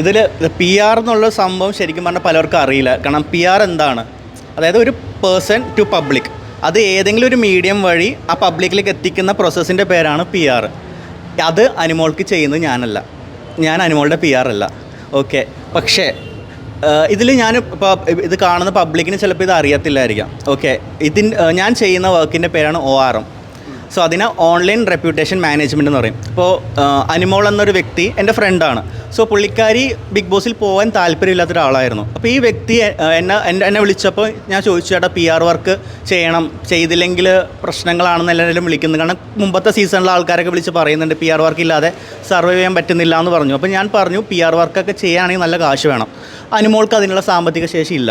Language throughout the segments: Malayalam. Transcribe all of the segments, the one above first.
ഇതിൽ പി ആർ എന്നുള്ള സംഭവം ശരിക്കും പറഞ്ഞാൽ പലർക്കും അറിയില്ല. കാരണം പി ആർ എന്താണ്? അതായത് ഒരു പേഴ്സൺ ടു പബ്ലിക് അത് ഏതെങ്കിലും ഒരു മീഡിയം വഴി ആ പബ്ലിക്കിലേക്ക് എത്തിക്കുന്ന പ്രോസസ്സിന്റെ പേരാണ് പി ആർ അത് അനിമോൾക്ക് ചെയ്യുന്നത് ഞാനല്ല. ഞാൻ അനിമോളുടെ പി ആർ അല്ല. ഓക്കെ പക്ഷേ ഇതിൽ ഞാൻ ഇപ്പോൾ ഇത് കാണുന്ന പബ്ലിക്കിന് ചിലപ്പോൾ ഇത് അറിയത്തില്ലായിരിക്കാം. ഓക്കെ ഇതിൻ ഞാൻ ചെയ്യുന്ന വർക്കിന്റെ പേരാണ് ഒ ആർ എം സോ അതിനെ ഓൺലൈൻ റെപ്യൂട്ടേഷൻ മാനേജ്മെന്റ് എന്ന് പറയും. ഇപ്പോൾ അനിമോൾ എന്നൊരു വ്യക്തി എന്റെ ഫ്രണ്ടാണ് സോ പുള്ളിക്കാരി ബിഗ് ബോസിൽ പോകാൻ താല്പര്യമില്ലാത്ത ഒരാളായിരുന്നു അപ്പോൾ ഈ വ്യക്തി എന്നെ എന്നെ എന്നെ വിളിച്ചപ്പോൾ ഞാൻ ചോദിച്ചു ചേട്ടാ പി ആർ വർക്ക് ചെയ്യണം. ചെയ്തില്ലെങ്കിൽ പ്രശ്നങ്ങളാണെന്ന് എല്ലാവരും വിളിക്കുന്നത് കാരണം മുമ്പത്തെ സീസണിലെ ആൾക്കാരൊക്കെ വിളിച്ച് പറയുന്നുണ്ട് പി ആർ വർക്ക് ഇല്ലാതെ സർവൈവ് ചെയ്യാൻ പറ്റുന്നില്ല എന്ന് പറഞ്ഞു. അപ്പോൾ ഞാൻ പറഞ്ഞു പി ആർ വർക്കൊക്കെ ചെയ്യുകയാണെങ്കിൽ നല്ല കാശ് വേണം. അനുമോൾക്ക് അതിനുള്ള സാമ്പത്തിക ശേഷി ഇല്ല.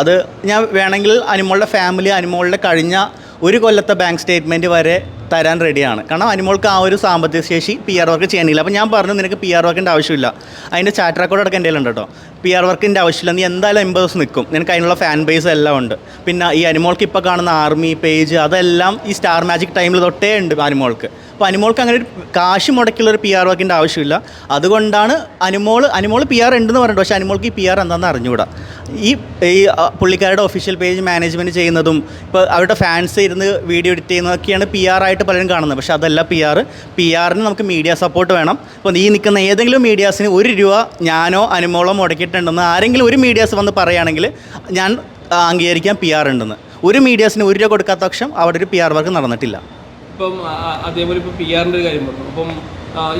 അത് ഞാൻ വേണമെങ്കിൽ അനുമോളുടെ ഫാമിലി അനുമോളുടെ കഴിഞ്ഞ ഒരു കൊല്ലത്തെ ബാങ്ക് സ്റ്റേറ്റ്മെന്റ് വരെ തരാൻ റെഡിയാണ് കാരണം അനിമോൾക്ക് ആ ഒരു സാമ്പത്തിക ശേഷി പി ആർ വർക്ക് ചെയ്യാനില്ല. അപ്പോൾ ഞാൻ പറഞ്ഞു നിനക്ക് പി ആർ വർക്കിന്റെ ആവശ്യമില്ല. അതിന്റെ ചാറ്റ് റെക്കോർഡ് അടക്കം ഉണ്ട് കേട്ടോ. പി ആർ വർക്കിന്റെ ആവശ്യമില്ല. നീ എന്തായാലും എൺപത് ദിവസം നിൽക്കും നിനക്ക് അതിനുള്ള ഫാൻ ബേസ് എല്ലാം ഉണ്ട്. പിന്നെ ഈ അനിമോൾക്ക് ഇപ്പോൾ കാണുന്ന ആർമി പേജ് അതെല്ലാം ഈ സ്റ്റാർ മാജിക് ടൈമിൽ തൊട്ടേ ഉണ്ട് അനിമോൾക്ക്. അപ്പോൾ അനിമോൾക്ക് അങ്ങനെ ഒരു കാശ് മുടക്കിയുള്ള ഒരു പി ആർ വർക്കിന്റെ ആവശ്യമില്ല. അതുകൊണ്ടാണ് അനിമോൾ അനിമോൾ പി ആർ ഉണ്ടെന്ന് പറഞ്ഞിട്ട് പക്ഷേ അനിമോൾക്ക് ഈ പി ആർ എന്താണെന്ന് അറിഞ്ഞുകൂടാ. ഈ ഈ പുള്ളിക്കാരുടെ ഒഫീഷ്യൽ പേജ് മാനേജ്മെന്റ് ചെയ്യുന്നതും ഇപ്പോൾ അവരുടെ ഫാൻസ് ഇരുന്ന് വീഡിയോ എഡിറ്റ് ചെയ്യുന്നതൊക്കെയാണ് പി ആർ ആയിട്ട് പലരും കാണുന്നത്. പക്ഷേ അതല്ല പി ആർ പി ആറിന് നമുക്ക് മീഡിയ സപ്പോർട്ട് വേണം. അപ്പോൾ ഈ നിൽക്കുന്ന ഏതെങ്കിലും മീഡിയാസിന് ഒരു രൂപ ഞാനോ അനുമോളോ മുടക്കിയിട്ടുണ്ടെന്ന് ആരെങ്കിലും ഒരു മീഡിയാസ് വന്ന് പറയുകയാണെങ്കിൽ ഞാൻ അംഗീകരിക്കാൻ പി ആർ ഉണ്ടെന്ന്. ഒരു മീഡിയാസിന് ഒരു രൂപ കൊടുക്കാത്ത പക്ഷം അവിടെ ഒരു പി ആർ വർക്ക് നടന്നിട്ടില്ല. ഇപ്പം അതേപോലെ ഇപ്പം പി ആറിന്റെ ഒരു കാര്യം പറഞ്ഞു. അപ്പം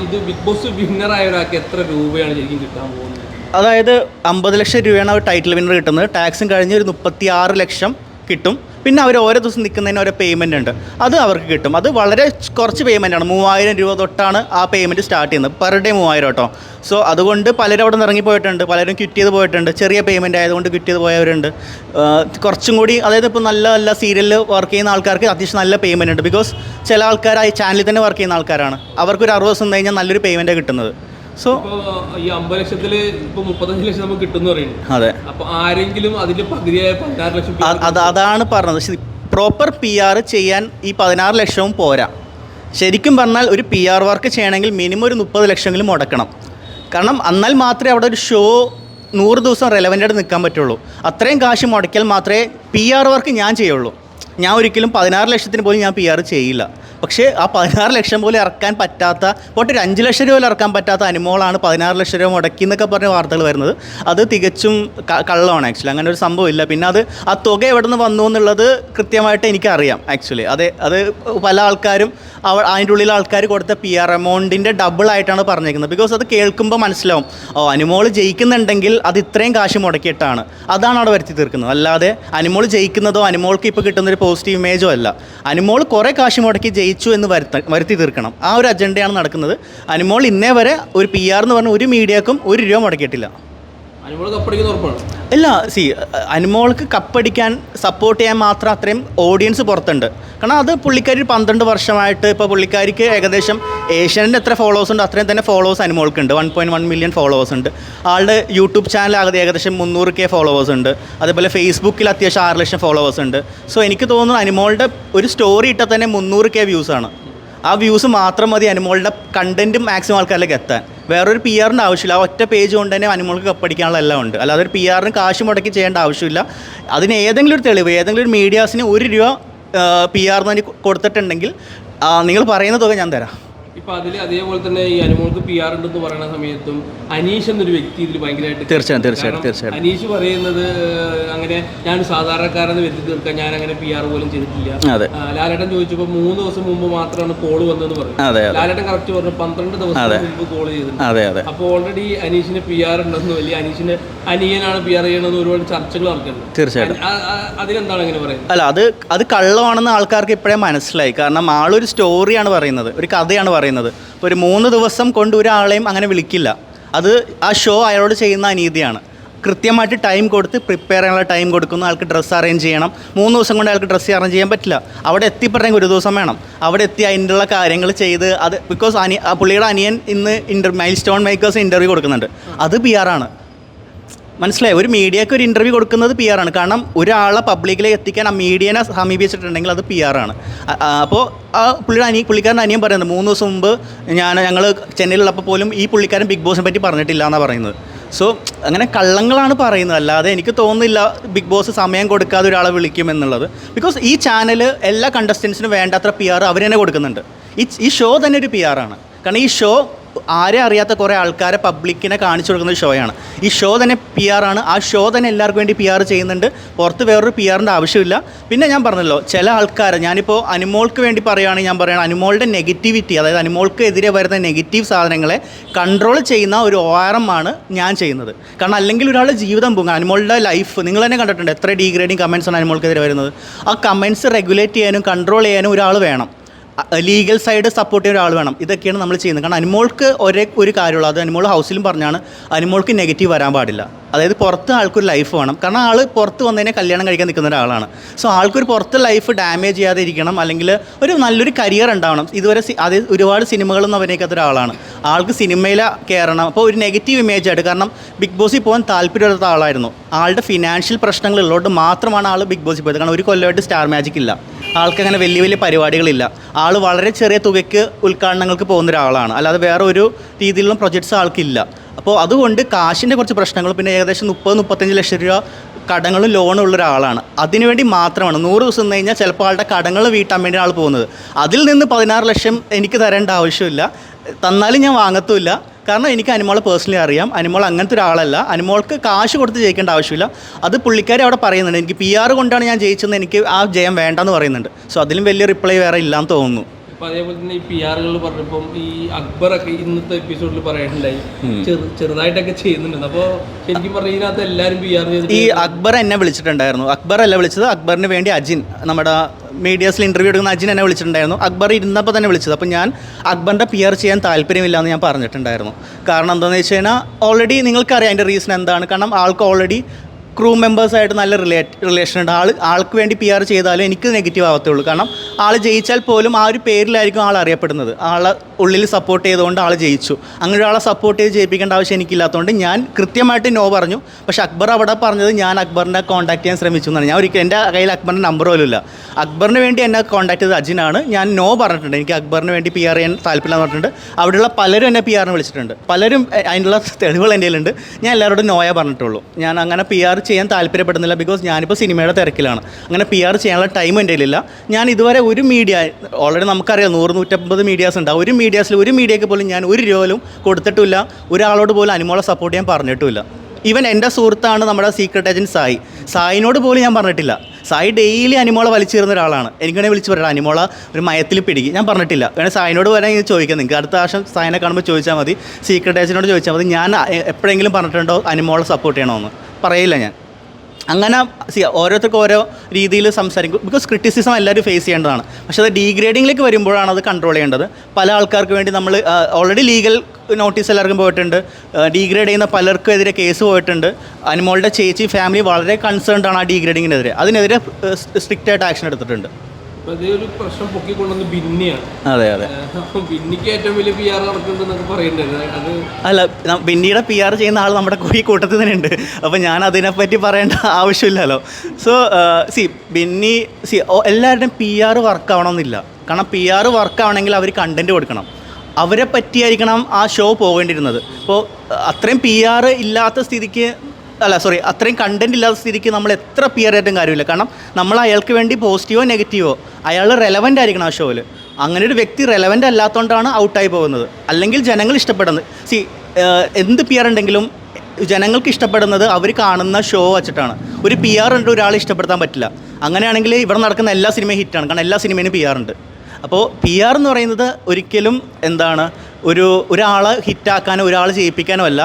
ഇത് ബിഗ് ബോസ് വിന്നർ ആയ ഒരാൾക്ക് എത്ര രൂപയാണ് ശരിക്കും കിട്ടാൻ പോകുന്നത്? അതായത് അമ്പത് ലക്ഷം രൂപയാണ് ആ ടൈറ്റിൽ വിന്നർ കിട്ടുന്നത്. ടാക്സും കഴിഞ്ഞ് ഒരു മുപ്പത്തി ആറ് ലക്ഷം കിട്ടും. പിന്നെ അവർ ഓരോ ദിവസം നിൽക്കുന്നതിന് ഓരോ പേയ്മെന്റ് ഉണ്ട്. അത് അവർക്ക് കിട്ടും. അത് വളരെ കുറച്ച് പേയ്മെന്റ് ആണ്. മൂവായിരം രൂപ തൊട്ടാണ് ആ പേയ്മെന്റ് സ്റ്റാർട്ട് ചെയ്യുന്നത്. പെർ ഡേ മൂവായിരം കേട്ടോ. സോ അതുകൊണ്ട് പലരും അവിടെ നിന്ന് ഇറങ്ങിപ്പോയിട്ടുണ്ട്. പലരും ക്വിറ്റ് ചെയ്ത് പോയിട്ടുണ്ട്. ചെറിയ പേയ്മെന്റ് ആയതുകൊണ്ട് ക്വിറ്റ് ചെയ്ത് പോയവരുണ്ട്. കുറച്ചും കൂടി അതായത് ഇപ്പോൾ നല്ല നല്ല സീരിയലിൽ വർക്ക് ചെയ്യുന്ന ആൾക്കാർക്ക് അത്യാവശ്യം നല്ല പേയ്മെന്റ് ഉണ്ട്. ബിക്കോസ് ചില ആൾക്കാർ ആ ചാനലിൽ തന്നെ വർക്ക് ചെയ്യുന്ന ആൾക്കാരാണ്. അവർക്കൊരു അറുപത് ദിവസം കഴിഞ്ഞാൽ നല്ലൊരു പേയ്മെന്റാണ് കിട്ടുന്നത്. സോ ഈ അമ്പത് ലക്ഷത്തിൽ ഇപ്പൊ മുപ്പത്തഞ്ച് ലക്ഷം നമുക്ക് കിട്ടുന്ന പറയുന്നത് അതെ. അപ്പൊ ആരെങ്കിലും അതിന്റെ പകുതിയായ പതിനാറ് ലക്ഷം അത് അതാണ് പറഞ്ഞത്. പ്രോപ്പർ പി ആർ ചെയ്യാൻ ഈ പതിനാറ് ലക്ഷവും പോരാ. ശരിക്കും പറഞ്ഞാൽ ഒരു പി ആർ വർക്ക് ചെയ്യണമെങ്കിൽ മിനിമം ഒരു മുപ്പത് ലക്ഷമെങ്കിലും മുടക്കണം. കാരണം എന്നാൽ മാത്രമേ അവിടെ ഒരു ഷോ നൂറ് ദിവസം റെലവന്റ് ആയിട്ട് നിൽക്കാൻ പറ്റുള്ളൂ. അത്രയും കാശ് മുടക്കിയാൽ മാത്രമേ പി ആർ വർക്ക് ഞാൻ ചെയ്യുള്ളൂ. ഞാൻ ഒരിക്കലും പതിനാറ് ലക്ഷത്തിന് പോലും ഞാൻ പി ആർ ചെയ്യില്ല. പക്ഷേ ആ പതിനാറ് ലക്ഷം പോലും ഇറക്കാൻ പറ്റാത്ത പോട്ടെ ഒരു അഞ്ച് ലക്ഷം രൂപ പോലും ഇറക്കാൻ പറ്റാത്ത അനുമോളാണ് പതിനാറ് ലക്ഷം രൂപ മുടക്കി എന്നൊക്കെ പറഞ്ഞ വാർത്തകൾ വരുന്നത്. അത് തികച്ചും കള്ളമാണ് ആക്ച്വലി അങ്ങനെ ഒരു സംഭവം ഇല്ല. പിന്നെ അത് ആ തുക എവിടെ നിന്ന് വന്നു എന്നുള്ളത് കൃത്യമായിട്ട് എനിക്കറിയാം ആക്ച്വലി അതെ അത് പല ആൾക്കാരും അവ അതിന്റെ ഉള്ളിൽ ആൾക്കാർ കൊടുത്ത പി ആർ എമൗണ്ടിന്റെ ഡബിൾ ആയിട്ടാണ് പറഞ്ഞേക്കുന്നത് ബിക്കോസ് അത് കേൾക്കുമ്പോൾ മനസ്സിലാവും. ഓ അനുമോൾ ജയിക്കുന്നുണ്ടെങ്കിൽ അത് ഇത്രയും കാശ് മുടക്കിയിട്ടാണ്. അതാണ് അവിടെ വരുത്തി തീർക്കുന്നത്. അല്ലാതെ അനുമോൾ ജയിക്കുന്നതോ അനുമോൾക്ക് ഇപ്പോൾ കിട്ടുന്ന ഒരു പോസിറ്റീവ് ഇമേജോ അല്ല. അനുമോൾ കുറേ കാശ് മുടക്കി ജയിച്ചു എന്ന് വരുത്ത വരുത്തി തീർക്കണം. ആ ഒരു അജണ്ടയാണ് നടക്കുന്നത്. അനുമോൾ ഇന്നേ വരെ ഒരു പി ആർ എന്ന് പറഞ്ഞ ഒരു മീഡിയക്കും ഒരു രൂപ മുടക്കിയിട്ടില്ല. ഇല്ല സി അനുമോൾക്ക് കപ്പടിക്കാൻ സപ്പോർട്ട് ചെയ്യാൻ മാത്രം അത്രയും ഓഡിയൻസ് പുറത്തുണ്ട്. കാരണം അത് പുള്ളിക്കാരി പന്ത്രണ്ട് വർഷമായിട്ട് ഇപ്പോൾ പുള്ളിക്കാരിക്ക് ഏകദേശം ഏഷ്യന്റെ എത്ര ഫോളോവേഴ്സ് ഉണ്ട്? അത്രയും തന്നെ ഫോളോവേഴ്സ് അനുമോൾക്ക് ഉണ്ട്. One point one million followers ഉണ്ട്. ആളുടെ യൂട്യൂബ് ചാനൽ ആകെ ഏകദേശം മുന്നൂറ് കെ ഫോളോവേഴ്സ് ഉണ്ട്. അതേപോലെ ഫേസ്ബുക്കിൽ അത്യാവശ്യം ആറ് ലക്ഷം ഫോളോവേഴ്സ് ഉണ്ട്. സോ എനിക്ക് തോന്നുന്നു അനുമോളുടെ ഒരു സ്റ്റോറി ഇട്ടാൽ തന്നെ മുന്നൂറ് കെ വ്യൂസാണ് ആ വ്യൂസ് മാത്രം മതി അനുമോളുടെ കണ്ടന്റും മാക്സിമം ആൾക്കാരിലേക്ക് എത്താൻ. വേറൊരു പി ആറിന്റെ ആവശ്യമില്ല. ആ ഒറ്റ പേജ് കൊണ്ട് തന്നെ അനുമോൾക്ക് കപ്പടിക്കാനുള്ള എല്ലാം ഉണ്ട്. അല്ലാതെ ഒരു പി ആറിന് കാശ് മുടക്കി ചെയ്യേണ്ട ആവശ്യമില്ല. അതിന് ഏതെങ്കിലും ഒരു തെളിവ് ഏതെങ്കിലും ഒരു മീഡിയാസിന് ഒരു രൂപ പി ആറിന് കൊടുത്തിട്ടുണ്ടെങ്കിൽ നിങ്ങൾ പറയുന്ന തുക ഞാൻ തരാം. ഇപ്പൊ അതിൽ അതേപോലെ തന്നെ ഈ അനുമോൾക്ക് പി ആർ ഉണ്ടെന്ന് പറയുന്ന സമയത്തും അനീഷ് എന്നൊരു വ്യക്തി ഇതിൽ ഭയങ്കരമായിട്ട് തീർച്ചയായും തീർച്ചയായും തീർച്ചയായും. അനീഷ് പറയുന്നത് അങ്ങനെ ഞാൻ സാധാരണക്കാരെന്ന് വരുത്തി തീർക്കാൻ ഞാൻ അങ്ങനെ പി ആർ പോലും ചെയ്തിട്ടില്ല. ലാലേട്ടൻ ചോദിച്ചപ്പോൾ മൂന്ന് ദിവസം മുമ്പ് മാത്രമാണ് കോൾ വന്നതെന്ന് പറഞ്ഞു. ലാലേട്ടൻ കറക്റ്റ് പറഞ്ഞു പന്ത്രണ്ട് ദിവസം മുമ്പ് കോൾ ചെയ്തിട്ടുണ്ട്. അപ്പോൾ ഓൾറെഡി അനീഷിന് പി ആർ ഉണ്ടെന്ന് വലിയ അനീഷിന് അനിയനാണ് പി ആർ ചെയ്യണമെന്ന് ഒരുപാട് ചർച്ചകൾ നടക്കുന്നുണ്ട്. ആ- അതിനെന്താണ് അങ്ങനെ പറയുന്നത്? അല്ല അത് അത് കള്ളമാണെന്ന് ആൾക്കാർക്ക് ഇപ്പോഴേ മനസ്സിലായി. കാരണം ആളൊരു സ്റ്റോറിയാണ് പറയുന്നത് ഒരു കഥയാണ് പറയുന്നത്. ഇപ്പോൾ ഒരു മൂന്ന് ദിവസം കൊണ്ട് ഒരാളെയും അങ്ങനെ വിളിക്കില്ല. അത് ആ ഷോ അയാളോട് ചെയ്യുന്ന അനീതിയാണ്. കൃത്യമായിട്ട് ടൈം കൊടുത്ത് പ്രിപ്പയർ ചെയ്യാനുള്ള ടൈം കൊടുക്കുന്നു. ആൾക്ക് ഡ്രസ്സ് അറേഞ്ച് ചെയ്യണം. മൂന്ന് ദിവസം കൊണ്ട് അയാൾക്ക് ഡ്രസ്സ് അറേഞ്ച് ചെയ്യാൻ പറ്റില്ല. അവിടെ എത്തിപ്പെടണമെങ്കിൽ ഒരു ദിവസം വേണം. അവിടെ എത്തി അതിന്റെയുള്ള കാര്യങ്ങൾ ചെയ്ത് അത് ബിക്കോസ് ആ പുള്ളിയുടെ അനിയൻ ഇന്ന് inter milestone makers interview കൊടുക്കുന്നുണ്ട്. അത് പി ആറാണ് മനസ്സിലായി? ഒരു മീഡിയക്ക് ഒരു ഇന്റർവ്യൂ കൊടുക്കുന്നത് പി ആറാണ് കാരണം ഒരാളെ പബ്ലിക്കിലേക്ക് എത്തിക്കാൻ ആ മീഡിയനെ സമീപിച്ചിട്ടുണ്ടെങ്കിൽ അത് പി ആറാണ് അപ്പോൾ ആ പുള്ളിയുടെ അനിയ പുള്ളിക്കാരന്റെ അനിയൻ പറയുന്നത് മൂന്ന് ദിവസം മുമ്പ് ഞാൻ ഞങ്ങൾ ചെന്നൈയിലുള്ളപ്പോൾ പോലും ഈ പുള്ളിക്കാരൻ ബിഗ് ബോസിനെ പറ്റി പറഞ്ഞിട്ടില്ല എന്നാണ് പറയുന്നത്. സോ അങ്ങനെ കള്ളങ്ങളാണ് പറയുന്നത്. അല്ലാതെ എനിക്ക് തോന്നുന്നില്ല ബിഗ് ബോസ് സമയം കൊടുക്കാതെ ഒരാളെ വിളിക്കും എന്നുള്ളത്. ബിക്കോസ് ഈ ചാനൽ എല്ലാ കണ്ടസ്റ്റൻസിനും വേണ്ടത്ര പി ആർ അവർ തന്നെ കൊടുക്കുന്നുണ്ട്. ഈ ഈ ഷോ തന്നെ ഒരു പി ആറാണ് കാരണം ഈ ഷോ ആരെ അറിയാത്ത കുറേ ആൾക്കാരെ പബ്ലിക്കിനെ കാണിച്ചു കൊടുക്കുന്ന ഷോയാണ് ഈ ഷോ തന്നെ പി ആർ ആണ്. ആ ഷോ തന്നെ എല്ലാവർക്കും വേണ്ടി പി ആർ ചെയ്യുന്നുണ്ട്. പുറത്ത് വേറൊരു പി ആറിന്റെ ആവശ്യമില്ല. പിന്നെ ഞാൻ പറഞ്ഞല്ലോ ചില ആൾക്കാർ ഞാനിപ്പോൾ അനുമോൾക്ക് വേണ്ടി പറയുകയാണെങ്കിൽ ഞാൻ പറയുകയാണ് അനുമോളുടെ നെഗറ്റിവിറ്റി അതായത് അനുമോൾക്ക് എതിരെ വരുന്ന നെഗറ്റീവ് സാധനങ്ങളെ കൺട്രോൾ ചെയ്യുന്ന ഒരു ഒ ആർ എം ആണ് ഞാൻ ചെയ്യുന്നത്. കാരണം അല്ലെങ്കിൽ ഒരാളുടെ ജീവിതം പോകും അനുമോളുടെ ലൈഫ് നിങ്ങൾ തന്നെ കണ്ടിട്ടുണ്ട് എത്ര ഡീഗ്രേഡിങ് കമൻസ് ആണ് അനുമോൾക്കെതിരെ വരുന്നത്. ആ കമൻസ് റെഗുലേറ്റ് ചെയ്യാനും കൺട്രോൾ ചെയ്യാനും ഒരാൾ വേണം. ലീഗൽ സൈഡ് സപ്പോർട്ട് ചെയ്യുന്ന ഒരാൾ വേണം. ഇതൊക്കെയാണ് നമ്മൾ ചെയ്യുന്നത്. കാരണം അനുമോൾക്ക് ഒരേ ഒരു കാര്യമുള്ളൂ. അത് അനുമോൾ ഹൗസിലും പറഞ്ഞാണ് അനുമോൾക്ക് നെഗറ്റീവ് വരാൻ പാടില്ല. അതായത് പുറത്ത് ആൾക്കൊരു ലൈഫ് വേണം. കാരണം ആൾ പുറത്ത് വന്നതിനെ കല്യാണം കഴിക്കാൻ നിൽക്കുന്ന ഒരാളാണ്. സോ ആൾക്കൊരു പുറത്ത് ലൈഫ് ഡാമേജ് ചെയ്യാതെ ഇരിക്കണം അല്ലെങ്കിൽ ഒരു നല്ലൊരു കരിയർ ഉണ്ടാവണം. ഇതുവരെ അത് ഒരുപാട് സിനിമകളൊന്നും അഭിനയിക്കാത്ത ഒരാളാണ്. ആൾക്ക് സിനിമയിൽ കയറണം അപ്പോൾ ഒരു നെഗറ്റീവ് ഇമേജ് ആയിട്ട് കാരണം ബിഗ് ബോസിൽ പോകാൻ താല്പര്യമില്ലാത്ത ആളായിരുന്നു. ആളുടെ ഫിനാൻഷ്യൽ പ്രശ്നങ്ങൾ ഉള്ളതുകൊണ്ട് മാത്രമാണ് ആൾ ബിഗ് ബോസിൽ പോയത്. കാരണം ഒരു കൊല്ലമായിട്ട് സ്റ്റാർ മാജിക് ഇല്ല. ആൾക്ക് അങ്ങനെ വലിയ വലിയ പരിപാടികളില്ല. ആൾ വളരെ ചെറിയ തുകയ്ക്ക് ഉദ്ഘാടനങ്ങൾക്ക് പോകുന്ന ഒരാളാണ് അല്ലാതെ വേറെ ഒരു രീതിയിലുള്ള പ്രൊജക്ട്സ് ആൾക്കില്ല. അപ്പോൾ അതുകൊണ്ട് കാശിന്റെ കുറച്ച് പ്രശ്നങ്ങൾ പിന്നെ ഏകദേശം മുപ്പത് മുപ്പത്തഞ്ച് ലക്ഷം രൂപ കടങ്ങളും ലോണും ഉള്ള ഒരാളാണ് അതിനുവേണ്ടി മാത്രമാണ് നൂറ് ദിവസം നിന്ന് കഴിഞ്ഞാൽ ചിലപ്പോൾ ആളുടെ കടങ്ങൾ വീട്ടാൻ വേണ്ടി ആൾ പോകുന്നത്. അതിൽ നിന്ന് പതിനാറ് ലക്ഷം എനിക്ക് തരേണ്ട ആവശ്യമില്ല. തന്നാലും ഞാൻ വാങ്ങത്തുമില്ല. കാരണം എനിക്ക് അനിമോളെ പേഴ്സണലി അറിയാം. അനിമോൾ അങ്ങനത്തെ ഒരാളല്ല. അനിമോൾക്ക് കാശ് കൊടുത്ത് ജയിക്കേണ്ട ആവശ്യമില്ല. അത് പുള്ളിക്കാരി അവിടെ പറയുന്നുണ്ട്. എനിക്ക് പി ആർ കൊണ്ടാണ് ഞാൻ ജയിച്ചതെന്ന് എനിക്ക് ആ ജയം വേണ്ടെന്ന് പറയുന്നുണ്ട്. സോ അതിലും വലിയ റിപ്ലൈ വേറെ ഇല്ലാന്ന് തോന്നുന്നു. അപ്പൊ അതേപോലെ തന്നെ ഈ പി ആറുകൾ പറഞ്ഞപ്പം ഈ അക്ബറൊക്കെ ഇന്നത്തെ എപ്പിസോഡിൽ പറയാനുണ്ടായി ചെറുതായിട്ടൊക്കെ ചെയ്യുന്നുണ്ട്. അപ്പോൾ ശരിക്കും പറഞ്ഞാൽ ഇതിനകത്ത് എല്ലാവരും പി ആർ ഈ അക്ബർ എന്നെ വിളിച്ചിട്ടുണ്ടായിരുന്നു. അക്ബർ അല്ല വിളിച്ചത്. അക്ബറിന് വേണ്ടി അജിൻ നമ്മുടെ മീഡിയാസിൽ ഇന്റർവ്യൂ എടുക്കുന്ന അജിൻ എന്നെ വിളിച്ചിട്ടുണ്ടായിരുന്നു. അക്ബർ ഇരുന്നപ്പോൾ തന്നെ വിളിച്ചത്. അപ്പോൾ ഞാൻ അക്ബറിന്റെ പി ആർ ചെയ്യാൻ താല്പര്യമില്ല എന്ന് ഞാൻ പറഞ്ഞിട്ടുണ്ടായിരുന്നു. കാരണം എന്താണെന്ന് വെച്ച് കഴിഞ്ഞാൽ ഓൾറെഡി നിങ്ങൾക്കറിയാം അതിന്റെ റീസൺ എന്താണ്. കാരണം ആൾക്ക് ഓൾറെഡി ക്രൂ മെമ്പേഴ്സായിട്ട് നല്ല റിലേറ്റ് റിലേഷൻ ഉണ്ട്. ആൾ ആൾക്ക് വേണ്ടി പി ആർ ചെയ്താലും എനിക്ക് നെഗറ്റീവ് ആവത്തുള്ളൂ. കാരണം ആൾ ജയിച്ചാൽ പോലും ആ ഒരു പേരിലായിരിക്കും ആൾ അറിയപ്പെടുന്നത്. ആളെ ഉള്ളിൽ സപ്പോർട്ട് ചെയ്തുകൊണ്ട് ആൾ ജയിച്ചു. അങ്ങനെ ഒരാളെ സപ്പോർട്ട് ചെയ്ത് ജയിപ്പിക്കേണ്ട ആവശ്യം എനിക്കില്ലാത്തതുകൊണ്ട് ഞാൻ കൃത്യമായിട്ട് നോ പറഞ്ഞു. പക്ഷെ അക്ബർ അവിടെ പറഞ്ഞത് ഞാൻ അക്ബറിനെ കോൺടാക്ട് ചെയ്യാൻ ശ്രമിച്ചു എന്നാണ്. ഞാൻ ഒരിക്കലും എന്റെ കയ്യിൽ അക്ബറിന്റെ നമ്പർ പോലും ഇല്ല. അക്ബറിന് വേണ്ടി എന്നെ കോൺടാക്ട് ചെയ്തത് അജിനാണ്. ഞാൻ നോ പറഞ്ഞിട്ടുണ്ട്. എനിക്ക് അക്ബറിന് വേണ്ടി പി ആർ ചെയ്യാൻ താല്പര്യം പറഞ്ഞിട്ടുണ്ട്. അവിടെയുള്ള പലരും എന്നെ പി ആറിന് വിളിച്ചിട്ടുണ്ട്. പലരും അതിനുള്ള തെളിവുകൾ എന്റെ ഉണ്ട് ഞാൻ എല്ലാവരോടും നോയാ പറഞ്ഞിട്ടുള്ളൂ. ഞാൻ അങ്ങനെ പി ആർ ചെയ്യാൻ താല്പര്യപ്പെടുന്നില്ല ബിക്കോസ് ഞാനിപ്പോൾ സിനിമയുടെ തിരക്കിലാണ്. അങ്ങനെ പി ആർ ചെയ്യാനുള്ള ടൈം എന്റെ കയ്യിലില്ല. ഞാൻ ഇതുവരെ ഒരു മീഡിയ ഓൾറെഡി നമുക്കറിയാം നൂറ് നൂറ്റമ്പത് മീഡിയാസ് ഉണ്ട് ഒരു മീഡിയാസിൽ ഒരു മീഡിയയ്ക്ക് പോലും ഞാൻ ഒരു രൂപ കൊടുത്തിട്ടില്ല. ഒരാളോട് പോലും അനുമോളെ സപ്പോർട്ട് ചെയ്യാൻ പറഞ്ഞിട്ടില്ല. ഈവൻ എന്റെ സുഹൃത്താണ് നമ്മുടെ സീക്രട്ട് ഏജന്റ് സായി. സായിനോട് പോലും ഞാൻ പറഞ്ഞിട്ടില്ല. സായി ഡെയിലി അനിമോളെ വലിച്ചേറുന്ന ഒരാളാണ്. എനിക്കാണെങ്കിൽ വിളിച്ച് പറയാം അനിമോള ഒരു മയത്തിൽ പിടിക്കും. ഞാൻ പറഞ്ഞിട്ടില്ല. വേണേൽ സായിനോട് വരാൻ ചോദിക്കാം. നിങ്ങൾക്ക് അടുത്ത പ്രാവശ്യം സായിനെ കാണുമ്പോൾ ചോദിച്ചാൽ മതി. സീക്രട്ട് ഏജന്റിനോട് ചോദിച്ചാൽ മതി. ഞാൻ എപ്പോഴെങ്കിലും പറഞ്ഞിട്ടുണ്ടോ അനിമോളെ സപ്പോർട്ട് ചെയ്യണമെന്ന് പറയില്ല ഞാൻ. അങ്ങനെ സി ഓരോരുത്തർക്കും ഓരോ രീതിയിൽ സംസാരിക്കും. ബിക്കോസ് ക്രിറ്റിസിസം എല്ലാവരും ഫേസ് ചെയ്യേണ്ടതാണ്. പക്ഷേ അത് ഡീഗ്രേഡിങ്ങിലേക്ക് വരുമ്പോഴാണ് അത് കൺട്രോൾ ചെയ്യേണ്ടത്. പല ആൾക്കാർക്ക് വേണ്ടി നമ്മൾ ഓൾറെഡി ലീഗൽ നോട്ടീസ് എല്ലാവർക്കും പോയിട്ടുണ്ട്. ഡീഗ്രേഡ് ചെയ്യുന്ന പലർക്കും എതിരെ കേസ് പോയിട്ടുണ്ട്. അനുമോളുടെ ചേച്ചി ഫാമിലി വളരെ കൺസേൺഡ് ആണ് ആ ഡീഗ്രേഡിങ്ങിനെതിരെ അതിനെതിരെ സ്ട്രിക്റ്റായിട്ട് ആക്ഷൻ എടുത്തിട്ടുണ്ട്. അതേ ഒരു പ്രശ്നം പൊക്കിക്കൊണ്ടുവന്ന് ബിന്നിയാണ്. അതെ അതെ. ബിന്നിക്ക് ഏറ്റവും വലിയ പി ആർ നടക്കുന്നുണ്ടെന്നൊക്കെ പറയണ്ടായിരുന്നു അല്ല ബിന്നിയുടെ പി ആർ ചെയ്യുന്ന ആൾ നമ്മുടെ ഈ കൂട്ടത്തിൽ തന്നെ ഉണ്ട്. അപ്പോൾ ഞാൻ അതിനെപ്പറ്റി പറയേണ്ട ആവശ്യമില്ലല്ലോ. സോ സി ബിന്നി സി എല്ലാവരുടെയും പി ആർ വർക്ക് ആവണമെന്നില്ല കാരണം പി ആർ വർക്ക് ആവണമെങ്കിൽ അവർ കണ്ടന്റ് കൊടുക്കണം. അവരെ പറ്റിയായിരിക്കണം ആ ഷോ പോകേണ്ടിയിരുന്നത്. അപ്പോൾ അത്രയും പി ആർ ഇല്ലാത്ത സ്ഥിതിക്ക് അല്ല സോറി അത്രയും കണ്ടന്റ് ഇല്ലാത്ത സ്ഥിതിക്ക് നമ്മൾ എത്ര പിയർ ആയിട്ടും കാര്യമില്ല. കാരണം നമ്മൾ അയാൾക്ക് വേണ്ടി പോസിറ്റീവോ നെഗറ്റീവോ അയാൾ റെലവന്റ് ആയിരിക്കണം ആ ഷോയിൽ അങ്ങനെ ഒരു വ്യക്തി റെലവന്റ് അല്ലാത്തതുകൊണ്ടാണ് ഔട്ടായി പോകുന്നത്. അല്ലെങ്കിൽ ജനങ്ങൾ ഇഷ്ടപ്പെടുന്നത്. സി എന്ത് പിയർ ഉണ്ടെങ്കിലും ജനങ്ങൾക്ക് ഇഷ്ടപ്പെടുന്നത് അവർ കാണുന്ന ഷോ വച്ചിട്ടാണ്. ഒരു പി ആർ ഉണ്ട് ഒരാളെ ഇഷ്ടപ്പെടുത്താൻ പറ്റില്ല. അങ്ങനെയാണെങ്കിൽ ഇവിടെ നടക്കുന്ന എല്ലാ സിനിമയും ഹിറ്റാണ് കാരണം എല്ലാ സിനിമയിലും പി ആർ ഉണ്ട്. അപ്പോൾ പി ആർ എന്ന് പറയുന്നത് ഒരിക്കലും എന്താണ്? ഒരു ഒരാളെ ഹിറ്റാക്കാനോ ഒരാളെ ചെയ്യിപ്പിക്കാനോ അല്ല.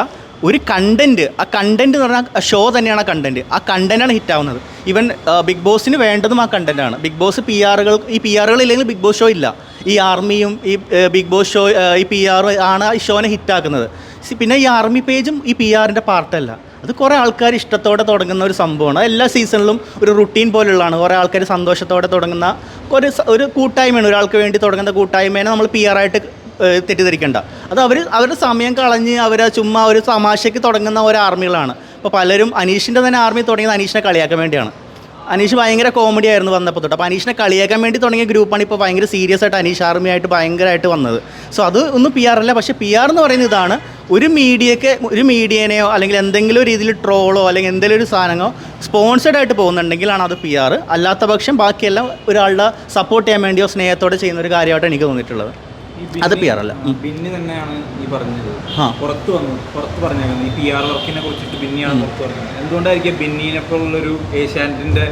ഒരു കണ്ടന്റ് ആ കണ്ടന്റ് എന്ന് പറഞ്ഞാൽ ഷോ തന്നെയാണ് ആ കണ്ടന്റ് ആ കണ്ടന്റാണ് ഹിറ്റ് ആവുന്നത്. ഈവൻ ബിഗ് ബോസിന് വേണ്ടതും ആ കണ്ടന്റാണ് ബിഗ് ബോസ് പി ആറുകൾ ഈ പി ആറുകൾ ഇല്ലെങ്കിൽ ബിഗ് ബോസ് ഷോ ഇല്ല. ഈ ആർമിയും ഈ ബിഗ് ബോസ് ഷോ ഈ പി ആറും ആണ് ഈ ഷോനെ ഹിറ്റാക്കുന്നത് പിന്നെ ഈ ആർമി പേജും ഈ പി ആറിന്റെ പാർട്ടല്ല അത് കുറേ ആൾക്കാർ ഇഷ്ടത്തോടെ തുടങ്ങുന്ന ഒരു സംഭവമാണ്. എല്ലാ സീസണിലും ഒരു റുട്ടീൻ പോലുള്ളതാണ്. കുറേ ആൾക്കാർ സന്തോഷത്തോടെ തുടങ്ങുന്ന ഒരു ഒരു കൂട്ടായ്മയാണ്. ഒരാൾക്ക് വേണ്ടി തുടങ്ങുന്ന കൂട്ടായ്മേനെ നമ്മൾ പി ആറായിട്ട് തെറ്റിദ്ധരിക്കണ്ട. അത് അവർ അവരുടെ സമയം കളഞ്ഞ് അവർ ചുമ്മാ ഒരു തമാശയ്ക്ക് തുടങ്ങുന്ന ഒരു ആർമികളാണ്. അപ്പോൾ പലരും അനീഷിന്റെ തന്നെ ആർമി തുടങ്ങിയത് അനീഷിനെ കളിയാക്കാൻ വേണ്ടിയാണ്. അനീഷ് ഭയങ്കര കോമഡി ആയിരുന്നു വന്നപ്പോൾ തൊട്ട്. അപ്പോൾ അനീഷിനെ കളിയാക്കാൻ വേണ്ടി തുടങ്ങിയ ഗ്രൂപ്പാണ് ഇപ്പോൾ ഭയങ്കര സീരിയസ് ആയിട്ട് അനീഷ് ആർമിയായിട്ട് ഭയങ്കരമായിട്ട് വന്നത്. സോ അത് ഒന്നും പി ആർ അല്ല. പക്ഷേ പി ആർ എന്ന് പറയുന്ന ഇതാണ് ഒരു മീഡിയയ്ക്ക് ഒരു മീഡിയനെയോ അല്ലെങ്കിൽ എന്തെങ്കിലും രീതിയിൽ ട്രോളോ അല്ലെങ്കിൽ എന്തെങ്കിലും ഒരു സാധനമോ സ്പോൺസേഡ് ആയിട്ട് പോകുന്നുണ്ടെങ്കിലാണ് അത് പി ആർ അല്ലാത്ത പക്ഷം ബാക്കിയെല്ലാം ഒരാളുടെ സപ്പോർട്ട് ചെയ്യാൻ വേണ്ടിയോ സ്നേഹത്തോടെ ചെയ്യുന്ന ഒരു കാര്യമായിട്ട് എനിക്ക് തോന്നിയിട്ടുള്ളത്. അത് പി ആർ അല്ല. ബിന്നി തന്നെയാണ് ഈ പറഞ്ഞത്. പുറത്ത് വന്നു പുറത്ത് പറഞ്ഞേക്കുന്നത്. ഈ പി ആർ വർക്കിനെ കുറിച്ചിട്ട് ബിന്നിയാണ് പുറത്ത് പറഞ്ഞത് എന്തുകൊണ്ടായിരിക്കും ബിന്നിനെ പോലുള്ളൊരു ഏഷ്യാനെറ്റിന്റെ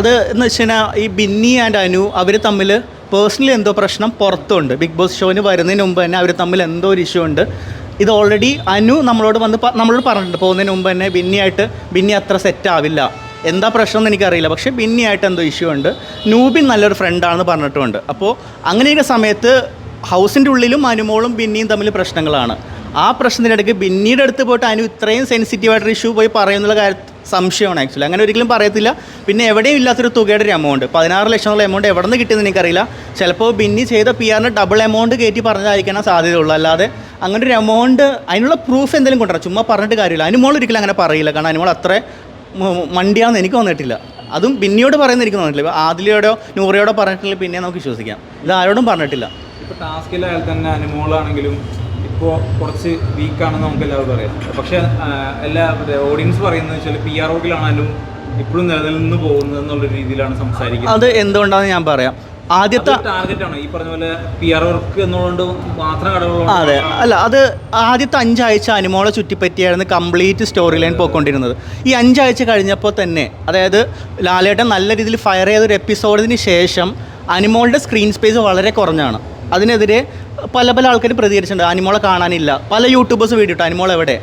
അത് എന്ന് വെച്ച് കഴിഞ്ഞാൽ ഈ ബിന്നി ആൻഡ് അനു അവർ തമ്മിൽ പേഴ്സണലി എന്തോ പ്രശ്നം പുറത്തുണ്ട്. ബിഗ് ബോസ് ഷോന് വരുന്നതിന് മുമ്പ് തന്നെ അവർ തമ്മിൽ എന്തോ ഒരു ഇഷ്യൂ ഉണ്ട്. ഇത് ഓൾറെഡി അനു നമ്മളോട് വന്ന് നമ്മളോട് പറഞ്ഞിട്ടുണ്ട്. പോകുന്നതിന് മുമ്പ് തന്നെ ബിന്നിയായിട്ട് ബിന്നി അത്ര സെറ്റ് ആവില്ല. എന്താ പ്രശ്നം എന്ന് എനിക്കറിയില്ല. പക്ഷേ ബിന്നിയായിട്ട് എന്തോ ഇഷ്യൂ ഉണ്ട്. നൂബിൻ നല്ലൊരു ഫ്രണ്ടാണെന്ന് പറഞ്ഞിട്ടുണ്ട്. അപ്പോൾ അങ്ങനെയൊക്കെ സമയത്ത് ഹൗസിന്റെ ഉള്ളിലും അനുമോളും ബിന്നിയും തമ്മിൽ പ്രശ്നങ്ങളാണ്. ആ പ്രശ്നത്തിനിടയ്ക്ക് ബിന്നിയുടെ അടുത്ത് പോയിട്ട് അനു ഇത്രയും സെൻസിറ്റീവായിട്ടൊരു ഇഷ്യൂ പോയി പറയുന്നുള്ള കാര്യത്തിൽ സംശയമാണ് ആക്ച്വലി അങ്ങനെ ഒരിക്കലും പറയത്തില്ല. പിന്നെ എവിടെയും ഇല്ലാത്തൊരു തുകയുടെ ഒരു എമൗണ്ട് പതിനാറ് ലക്ഷം എന്നുള്ള എമൗണ്ട് എവിടെ നിന്ന് കിട്ടിയെന്ന് എനിക്കറിയില്ല. ചിലപ്പോൾ ബിന്നി ചെയ്ത പി ആറിന് ഡബിൾ എമൗണ്ട് കയറ്റി പറഞ്ഞതായിരിക്കാനാണ് സാധ്യതയുള്ളൂ. അല്ലാതെ അങ്ങനെ ഒരു എമൗണ്ട് അതിനുള്ള പ്രൂഫ് എന്തെങ്കിലും കൊണ്ടുവരാം ചുമ്മാ പറഞ്ഞിട്ട് കാര്യമില്ല. അനുമോൾ ഒരിക്കലും അങ്ങനെ പറയില്ല. കാരണം അനുമോൾ അത്ര മ- മണ്ടിയാണെന്ന് എനിക്ക് തോന്നിയിട്ടില്ല അതും പിന്നെയോട് പറയുന്ന എനിക്ക് തോന്നിയിട്ടില്ല ഇപ്പോൾ ആദിലയോടോ നൂറയോടോ പറഞ്ഞിട്ടില്ല പിന്നെ നമുക്ക് വിശ്വസിക്കാം. ഇത് ആരോടും പറഞ്ഞിട്ടില്ല. ഇപ്പോൾ ടാസ്കിലായാൽ തന്നെ അനുമോളാണെങ്കിലും ഇപ്പോൾ കുറച്ച് വീക്കാണെന്ന് നമുക്ക് എല്ലാവർക്കും അറിയാം. പക്ഷേ എല്ലാ ഓഡിയൻസ് പറയുന്നത് വെച്ചാൽ പി ആർ വർക്കിലാണെങ്കിലും ഇപ്പോഴും നിലനിന്ന് പോകുന്നത് എന്നുള്ള രീതിയിലാണ് സംസാരിക്കുന്നത്. അത് എന്തുകൊണ്ടാണെന്ന് ഞാൻ പറയാം. ആദ്യത്തെ അതെ. അല്ല അത് ആദ്യത്തെ അഞ്ചാഴ്ച അനിമോളെ ചുറ്റിപ്പറ്റിയായിരുന്നു കംപ്ലീറ്റ് സ്റ്റോറി ലൈൻ പോയിക്കൊണ്ടിരുന്നത്. ഈ അഞ്ചാഴ്ച കഴിഞ്ഞപ്പോൾ തന്നെ അതായത് ലാലേട്ടൻ നല്ല രീതിയിൽ ഫയർ ചെയ്ത ഒരു എപ്പിസോഡിന് ശേഷം അനിമോളുടെ സ്ക്രീൻ സ്പേസ് വളരെ കുറഞ്ഞാണ്. അതിനെതിരെ പല പല ആൾക്കാർ പ്രതികരിച്ചിട്ടുണ്ട്. അനിമോളെ കാണാനില്ല. പല യൂട്യൂബേഴ്സ് വീഡിയോ ഇട്ടു. അനിമോൾ എവിടെ?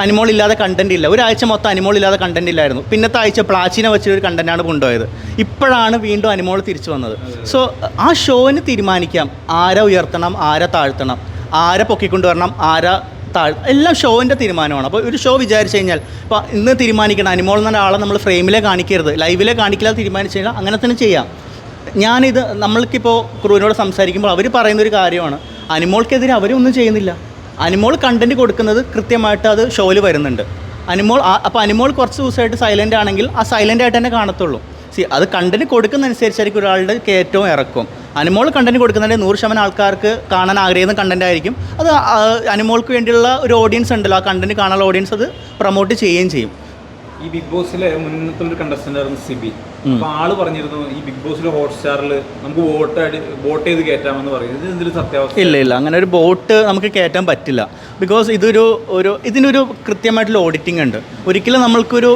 അനിമോൾ ഇല്ലാതെ കണ്ടന്റ് ഇല്ല. ഒരാഴ്ച മൊത്തം അനിമോൾ ഇല്ലാതെ കണ്ടന്റ് ഇല്ലായിരുന്നു. പിന്നത്തെ ആഴ്ച പ്ലാച്ചിനെ വെച്ചൊരു കണ്ടന്റാണ് കൊണ്ടുപോയത്. ഇപ്പോഴാണ് വീണ്ടും അനിമോൾ തിരിച്ചു വന്നത്. സോ ആ ഷോന് തീരുമാനിക്കാം. ആരെ ഉയർത്തണം ആരെ താഴ്ത്തണം ആരെ പൊക്കിക്കൊണ്ടുവരണം ആരെ താഴ് എല്ലാം ഷോവിന്റെ തീരുമാനമാണ്. അപ്പോൾ ഒരു ഷോ വിചാരിച്ചു കഴിഞ്ഞാൽ ഇപ്പോൾ ഇന്ന് തീരുമാനിക്കണം. അനിമോൾ എന്ന ആളെ നമ്മൾ ഫ്രെയിമിലെ കാണിക്കരുത്. ലൈവിലെ കാണിക്കില്ല തീരുമാനിച്ചു കഴിഞ്ഞാൽ അങ്ങനെ തന്നെ ചെയ്യാം. ഞാനിത് നമ്മൾക്കിപ്പോൾ ക്രൂവിനോട് സംസാരിക്കുമ്പോൾ അവർ പറയുന്നൊരു കാര്യമാണ്. അനിമോൾക്കെതിരെ അവരൊന്നും ചെയ്യുന്നില്ല. അനിമോൾ കണ്ടന്റ് കൊടുക്കുന്നത് കൃത്യമായിട്ട് അത് ഷോയിൽ വരുന്നുണ്ട്. അനിമോൾ അപ്പോൾ അനിമോൾ കുറച്ച് ദിവസമായിട്ട് സൈലന്റ് ആണെങ്കിൽ ആ സൈലന്റ് ആയിട്ട് തന്നെ കാണത്തുള്ളൂ. സി അത് കണ്ടന്റ് കൊടുക്കുന്നതനുസരിച്ചായിരിക്കും ഒരാളുടെ കയറ്റവും ഇറക്കും അനിമോൾ കണ്ടന്റ് കൊടുക്കുന്നതിന്റെ നൂറ് ശതമാനം ആൾക്കാർക്ക് കാണാൻ ആഗ്രഹിക്കുന്ന കണ്ടന്റ് ആയിരിക്കും. അത് അനിമോൾക്ക് വേണ്ടിയുള്ള ഒരു ഓഡിയൻസ് ഉണ്ടല്ലോ ആ കണ്ടന്റ് കാണാനുള്ള ഓഡിയൻസ് അത് പ്രൊമോട്ട് ചെയ്യുകയും ചെയ്യും. ഈ ബിഗ് ബോസിലെ മുന്നത്തെ ഒരു കണ്ടസ്റ്റന്റ് സിബി. അപ്പൊ ആൾ പറഞ്ഞിരുന്നു ഈ ബിഗ് ബോസിലെ ഹോട്ട്സ്റ്റാറിൽ നമുക്ക് വോട്ട് വോട്ട് ചെയ്ത് കയറ്റാമെന്ന് പറയുന്നത് ഇതിൽ സത്യാവസ്ഥ. ഇല്ല ഇല്ല. അങ്ങനെ ഒരു വോട്ട് നമുക്ക് കയറ്റാൻ പറ്റില്ല. ബിക്കോസ് ഇതൊരു ഒരു ഇതിനൊരു കൃത്യമായിട്ടുള്ള ഓഡിറ്റിംഗ് ഉണ്ട്. ഒരിക്കലും നമ്മൾക്കൊരു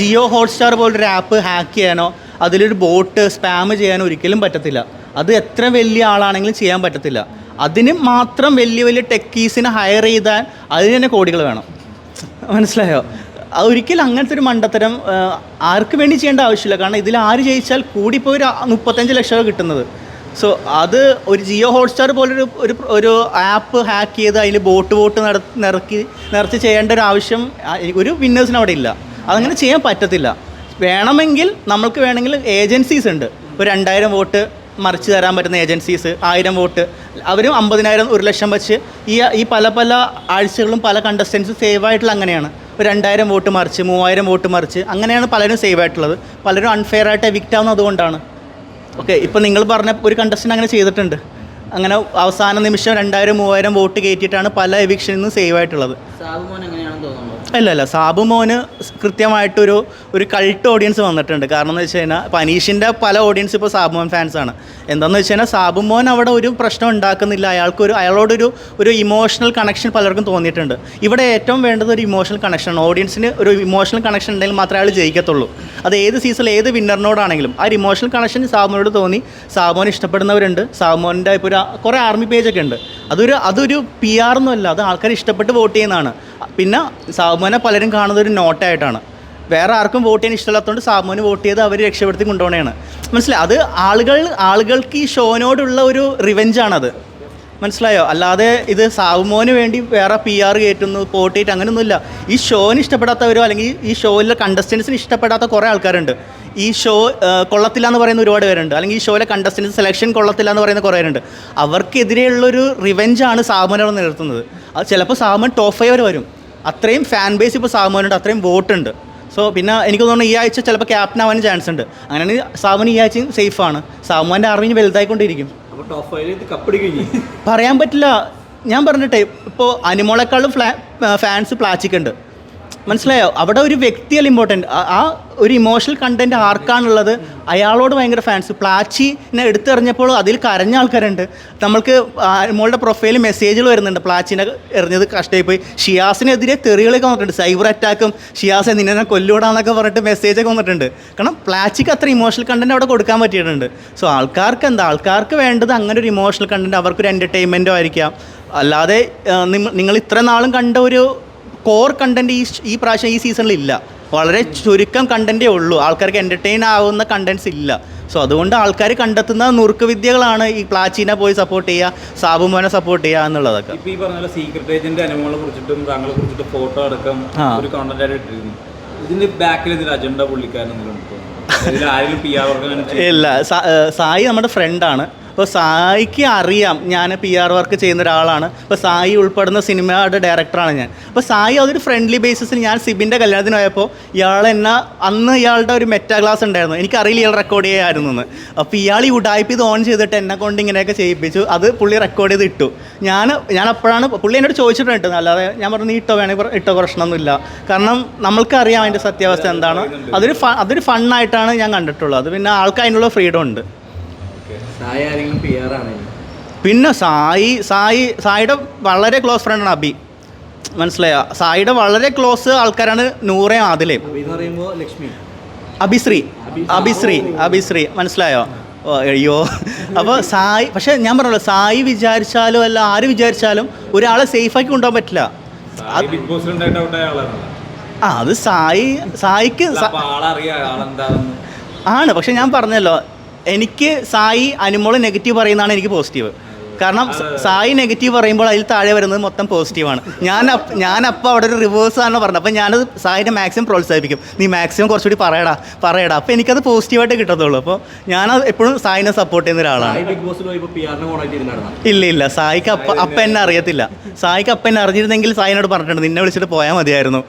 ജിയോ ഹോട്ട്സ്റ്റാർ പോലൊരു ആപ്പ് ഹാക്ക് ചെയ്യാനോ അതിലൊരു ബോട്ട് സ്പാം ചെയ്യാനോ ഒരിക്കലും പറ്റത്തില്ല. അത് എത്ര വലിയ ആളാണെങ്കിലും ചെയ്യാൻ പറ്റത്തില്ല. അതിന് മാത്രം വലിയ വലിയ ടെക്കീസിനെ ഹയർ ചെയ്താൽ അതിന് തന്നെ കോടികൾ വേണം. മനസ്സിലായോ? ഒരിക്കലും അങ്ങനത്തെ ഒരു മണ്ടത്തരം ആർക്ക് വേണ്ടി ചെയ്യേണ്ട ആവശ്യമില്ല. കാരണം ഇതിൽ ആര് ജയിച്ചാൽ കൂടിപ്പോയി ഒരു മുപ്പത്തഞ്ച് ലക്ഷമാണ് കിട്ടുന്നത്. സോ അത് ഒരു ജിയോ ഹോട്ട്സ്റ്റാർ പോലൊരു ഒരു ഒരു ആപ്പ് ഹാക്ക് ചെയ്ത് അതിൽ ബോട്ട് ബോട്ട് നട നിറക്കി നിറച്ച് ചെയ്യേണ്ട ഒരു ആവശ്യം ഒരു വിന്നേഴ്സിന് അവിടെ ഇല്ല. അതങ്ങനെ ചെയ്യാൻ പറ്റത്തില്ല. വേണമെങ്കിൽ നമ്മൾക്ക് വേണമെങ്കിൽ ഏജൻസീസ് ഉണ്ട്. ഒരു രണ്ടായിരം വോട്ട് മറിച്ച് തരാൻ പറ്റുന്ന ഏജൻസീസ് ആയിരം വോട്ട് അവരും അമ്പതിനായിരം ഒരു ലക്ഷം വെച്ച് ഈ ഈ പല പല ആഴ്ചകളും പല കണ്ടസ്റ്റൻസും സേവ് ആയിട്ടുള്ള അങ്ങനെയാണ്. ഒരു രണ്ടായിരം വോട്ട് മറിച്ച് മൂവായിരം വോട്ട് മറിച്ച് അങ്ങനെയാണ് പലരും സേവ് ആയിട്ടുള്ളത്. പലരും അൺഫെയർ ആയിട്ട് എവിക്റ്റ് ആവുന്നത് അതുകൊണ്ടാണ്. ഓക്കെ ഇപ്പോൾ നിങ്ങൾ പറഞ്ഞ ഒരു കണ്ടസ്റ്റന്റ് അങ്ങനെ ചെയ്തിട്ടുണ്ട്. അങ്ങനെ അവസാന നിമിഷം രണ്ടായിരം മൂവായിരം വോട്ട് കയറ്റിയിട്ടാണ് പല എവിക്ഷനിൽ നിന്ന് സേവ് ആയിട്ടുള്ളത്. അല്ല അല്ല സാബു മോന് കൃത്യമായിട്ടൊരു ഒരു കൾട്ട് ഓഡിയൻസ് വന്നിട്ടുണ്ട്. കാരണം എന്ന് വെച്ച് കഴിഞ്ഞാൽ ഇപ്പോൾ അനീഷിന്റെ പല ഓഡിയൻസ് ഇപ്പോൾ സാബു മോൻ ഫാൻസാണ് എന്താണെന്ന് വെച്ച് കഴിഞ്ഞാൽ സാബു മോൻ അവിടെ ഒരു പ്രശ്നം ഉണ്ടാക്കുന്നില്ല. അയാൾക്കൊരു അയാളോടൊരു ഒരു ഇമോഷണൽ കണക്ഷൻ പലർക്കും തോന്നിയിട്ടുണ്ട്. ഇവിടെ ഏറ്റവും വേണ്ടത് ഒരു ഇമോഷണൽ കണക്ഷനാണ് ഓഡിയൻസിന് ഒരു ഇമോഷണൽ കണക്ഷൻ ഉണ്ടെങ്കിൽ മാത്രമേ അയാൾ ജയിക്കത്തുള്ളൂ. അത് ഏത് സീസണിൽ ഏത് വിന്നറിനോടാണെങ്കിലും ആ ഒരു ഇമോഷണൽ കണക്ഷൻ സാബുമോനോട് തോന്നി. സാബു സാബുമോൻ ഇഷ്ടപ്പെടുന്നവരുണ്ട്. സാബു സാബുമോന്റെ ഇപ്പോൾ ഒരു കുറേ ആർമി പേജൊക്കെ ഉണ്ട്. അതൊരു അതൊരു പി ആർ ഒന്നുമല്ല അത് ആൾക്കാർ ഇഷ്ടപ്പെട്ട് വോട്ട് ചെയ്യുന്നതാണ്. പിന്നെ സാബുമോനെ പലരും കാണുന്ന ഒരു നോട്ടായിട്ടാണ്. വേറെ ആർക്കും വോട്ട് ചെയ്യാൻ ഇഷ്ടമില്ലാത്തതുകൊണ്ട് സാബുമോന് വോട്ട് ചെയ്ത് അവർ രക്ഷപ്പെടുത്തി കൊണ്ടുപോകണതാണ് മനസ്സിലായി? അത് ആളുകൾ ആളുകൾക്ക് ഈ ഷോനോടുള്ള ഒരു റിവെഞ്ചാണത്. മനസ്സിലായോ? അല്ലാതെ ഇത് സാവുമോന് വേണ്ടി വേറെ പി ആർ കയറ്റുന്നു പോട്ടിയിട്ട് അങ്ങനെയൊന്നുമില്ല. ഈ ഷോന് ഇഷ്ടപ്പെടാത്തവരോ അല്ലെങ്കിൽ ഈ ഷോയിലെ കണ്ടസ്റ്റൻസിന് ഇഷ്ടപ്പെടാത്ത കുറേ ആൾക്കാരുണ്ട്. ഈ ഷോ കൊള്ളത്തില്ല എന്ന് പറയുന്ന ഒരുപാട് പേരുണ്ട്. അല്ലെങ്കിൽ ഈ ഷോയിലെ കണ്ടസ്റ്റൻസ് സെലക്ഷൻ കൊള്ളത്തില്ല എന്ന് പറയുന്ന കുറേ പേരുണ്ട്. അവർക്കെതിരെയുള്ളൊരു റിവെഞ്ചാണ് സാമൻ അവർ നിർത്തുന്നത്. അത് ചിലപ്പോൾ സാമൻ ടോപ്പ് ഫൈവ് വരെ വരും. അത്രയും ഫാൻ ബേസ് ഇപ്പോൾ സാമുവിനുണ്ട് അത്രയും വോട്ടുണ്ട് സോ പിന്നെ എനിക്ക് തോന്നുന്നു ഈ ആഴ്ച ചിലപ്പോൾ ക്യാപ്റ്റൻ ആവാൻ ചാൻസ് ഉണ്ട്. അങ്ങനെയാണെങ്കിൽ സാമൻ ഈ ആഴ്ചയും സേഫാണ് സാമുവിന്റെ അറിവിന് വലുതായിക്കൊണ്ടിരിക്കും. പറയാൻ പറ്റില്ല. ഞാൻ പറഞ്ഞിട്ടേ ഇപ്പോൾ അനിമോളെക്കാളും ഫ്ലാ ഫാൻസ് പ്ലാച്ചിക്കുണ്ട് മനസ്സിലായോ? അവിടെ ഒരു വ്യക്തിയല്ല ഇമ്പോർട്ടന്റ് ആ ഒരു ഇമോഷണൽ കണ്ടന്റ് ആർക്കാണുള്ളത്? അയാളോട് ഭയങ്കര ഫാൻസ് പ്ലാച്ചിനെ എടുത്തെറിഞ്ഞപ്പോൾ അതിൽ കരഞ്ഞ ആൾക്കാരുണ്ട്. നമ്മൾക്ക് മോളുടെ പ്രൊഫൈൽ മെസ്സേജുകൾ വരുന്നുണ്ട്. പ്ലാച്ചിനെ എറിഞ്ഞത് കഷ്ടമായി പോയി ഷിയാസിനെതിരെ തെറികളൊക്കെ വന്നിട്ടുണ്ട്. സൈബർ അറ്റാക്കും ഷിയാസെ നിന്നെ കൊല്ലൂടാന്നൊക്കെ പറഞ്ഞിട്ട് മെസ്സേജൊക്കെ വന്നിട്ടുണ്ട്. കാരണം പ്ലാച്ചിക്ക് അത്ര ഇമോഷണൽ കണ്ടന്റ് അവിടെ കൊടുക്കാൻ പറ്റിയിട്ടുണ്ട്. സോ ആൾക്കാർക്ക് എന്താ? ആൾക്കാർക്ക് വേണ്ടത് അങ്ങനെ ഒരു ഇമോഷണൽ കണ്ടന്റ് അവർക്കൊരു എന്റർടൈൻമെന്റോ ആയിരിക്കാം. അല്ലാതെ നിങ്ങൾ ഇത്ര നാളും കണ്ട ഒരു കോർ കണ്ടന്റ് ഈ ഈ പ്രാവശ്യം ഈ സീസണിൽ ഇല്ല. വളരെ ചുരുക്കം കണ്ടന്റേ ഉള്ളൂ. ആൾക്കാർക്ക് എന്റർടൈൻ ആവുന്ന കണ്ടന്റ്സ് ഇല്ല. സോ അതുകൊണ്ട് ആൾക്കാർ കണ്ടെത്തുന്ന നുറുക്ക് വിദ്യകളാണ് ഈ പ്ലാച്ചീനെ പോയി സപ്പോർട്ട് ചെയ്യുക സാബുമോനെ സപ്പോർട്ട് ചെയ്യുക എന്നുള്ളതൊക്കെ. ഇപ്പൊ ഈ പറഞ്ഞ സീക്രട്ട് ഏജന്റ് അനുഭവങ്ങളെ കുറിച്ചിട്ടും താങ്കളെ കുറിച്ചിട്ട് ഫോട്ടോ അടക്കം. ഒരു കോണ്ടന്റ് ആയിട്ട് ഇട്ടിരുന്നു. ഇതിന്റെ ബാക്കിൽ ഇതിൽ അജണ്ട പുള്ളിക്കാരൻ ഇല്ല. സായി നമ്മുടെ ഫ്രണ്ടാണ് അപ്പോൾ സായിക്ക് അറിയാം ഞാൻ പി ആർ വർക്ക് ചെയ്യുന്ന ഒരാളാണ്. അപ്പോൾ സായി ഉൾപ്പെടുന്ന സിനിമയുടെ ഡയറക്ടറാണ് ഞാൻ. അപ്പോൾ സായി അതൊരു ഫ്രണ്ട്ലി ബേസിസിൽ ഞാൻ സിബിന്റെ കല്യാണത്തിന് പോയപ്പോൾ ഇയാൾ എന്നെ അന്ന് ഇയാളുടെ ഒരു മെറ്റാ ക്ലാസ് ഉണ്ടായിരുന്നു. എനിക്കറിയില്ല ഇയാൾ റെക്കോർഡ് ചെയ്യായിരുന്നു എന്ന്. അപ്പോൾ ഇയാൾ ഈ ഉടായ്പ ഇത് ഓൺ ചെയ്തിട്ട് എന്നെ കൊണ്ട് ഇങ്ങനെയൊക്കെ ചെയ്യിപ്പിച്ചു. അത് പുള്ളി റെക്കോർഡ് ചെയ്ത് ഇട്ടു. ഞാൻ ഞാൻ അപ്പോഴാണ് പുള്ളി എന്നോട് ചോദിച്ചിട്ടുണ്ട് അല്ലാതെ ഞാൻ പറഞ്ഞു നീ ഇട്ടോ വേണമെങ്കിൽ ഇട്ടോ പ്രശ്നമൊന്നുമില്ല. കാരണം നമ്മൾക്കറിയാം അതിന്റെ സത്യാവസ്ഥ എന്താണ്. അതൊരു അതൊരു ഫണ്ണായിട്ടാണ് ഞാൻ കണ്ടിട്ടുള്ളത്. അത് പിന്നെ ആൾക്ക് അതിനുള്ള ഫ്രീഡം ഉണ്ട് സായ ആരെങ്കിലും പി ആർ ആണ് പിന്നെ സായി സായി സായിയുടെ വളരെ ക്ലോസ് ഫ്രണ്ടാണ് അബി. മനസ്സിലായോ? സായിയുടെ വളരെ ക്ലോസ് ആൾക്കാരാണ് നൂറേ ആദിലേ. അപ്പൊ എന്ന് പറയുമ്പോൾ ലക്ഷ്മി. അഭിശ്രീ അഭിശ്രീ അഭിശ്രീ മനസ്സിലായോ? ഓ, അയ്യോ. അപ്പോൾ സായി പക്ഷേ ഞാൻ പറഞ്ഞല്ലോ സായി വിചാരിച്ചാലും അല്ല ആര് വിചാരിച്ചാലും ഒരാളെ സേഫാക്കി കൊണ്ടുപോകാൻ പറ്റില്ല. ബിഗ് ബോസിൽ ഉണ്ടായിട്ട് ഔട്ട് ആയ ആളാണ്? ആ അത് സായി സായിക്ക് ആണ്. പക്ഷെ ഞാൻ പറഞ്ഞല്ലോ എനിക്ക് സായി അനുമോൾ നെഗറ്റീവ് പറയുന്നതാണ് എനിക്ക് പോസിറ്റീവ് കാരണം സായി നെഗറ്റീവ് പറയുമ്പോൾ അതിൽ താഴെ വരുന്നത് മൊത്തം പോസിറ്റീവാണ് ഞാൻ ഞാൻ അപ്പോൾ അവിടെ ഒരു റിവേഴ്സ് ആണെന്ന് പറഞ്ഞത്. അപ്പോൾ ഞാനത് സായിനെ മാക്സിമം പ്രോത്സാഹിപ്പിക്കും. നീ മാക്സിമം കുറച്ചുകൂടി പറയടാ പറയടാ. അപ്പോൾ എനിക്കത് പോസിറ്റീവായിട്ട് കിട്ടത്തുള്ളൂ. അപ്പോൾ ഞാൻ എപ്പോഴും സായിനെ സപ്പോർട്ട് ചെയ്യുന്ന ഒരാളാണ്. ഇല്ല ഇല്ല. സായിക്ക് അപ്പ അപ്പം എന്നെ അറിയത്തില്ല. സായിക്ക് അപ്പം എന്നെ അറിഞ്ഞിരുന്നെങ്കിൽ സായിനോട് പറഞ്ഞിട്ടുണ്ട്. നിന്നെ വിളിച്ചിട്ട് പോയാൽ മതിയായിരുന്നു.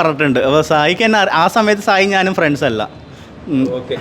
പറഞ്ഞിട്ടുണ്ട്. അപ്പോൾ സായിക്ക് എന്നെ ആ സമയത്ത് സായി ഞാനും ഫ്രണ്ട്സ് അല്ല. ഓക്കെ.